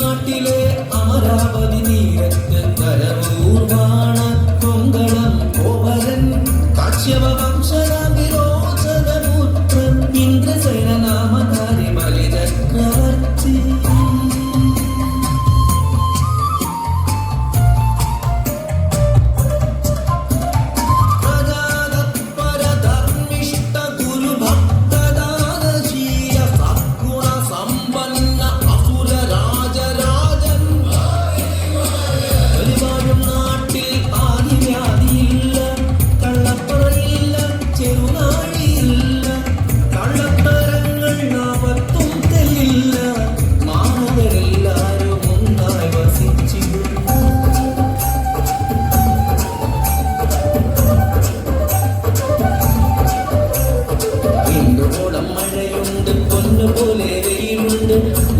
നാട്ടിലെ ആരാവതി നീരത്ത്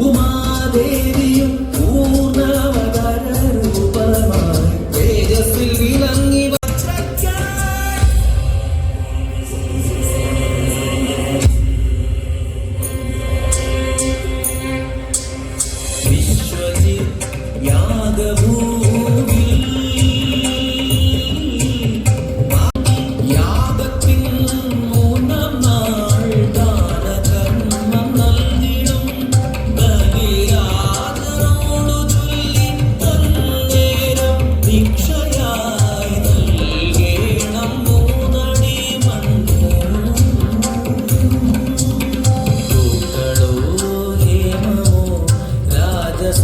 ഉമാദേവിയും പൂർണവതര രൂപമായി തേജസ്സിൽ വിളങ്ങി വിശ്വജി യാഗഭൂ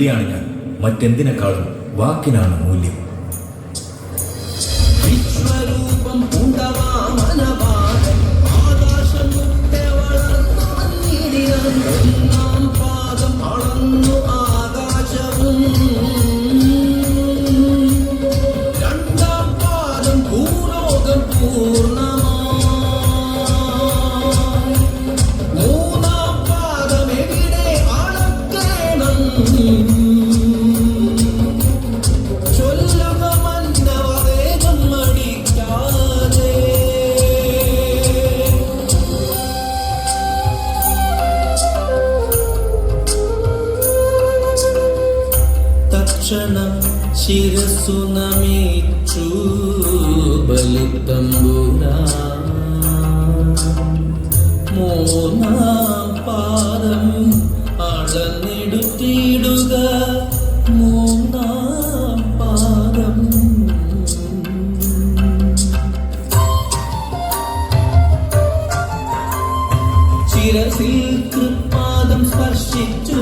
വെള്ളിയാണ് ഞാൻ. മറ്റെന്തിനേക്കാളും വാക്കിനാണ് മൂല്യം. വിശ്വരൂപം ആകാശം പാദം ശിരസു നമിച്ചു ബലിത്തമ്പുരാ പാദം അളന്നെടുത്തിടുക ശിരസിൽ കൃപാദം സ്പർശിച്ചു.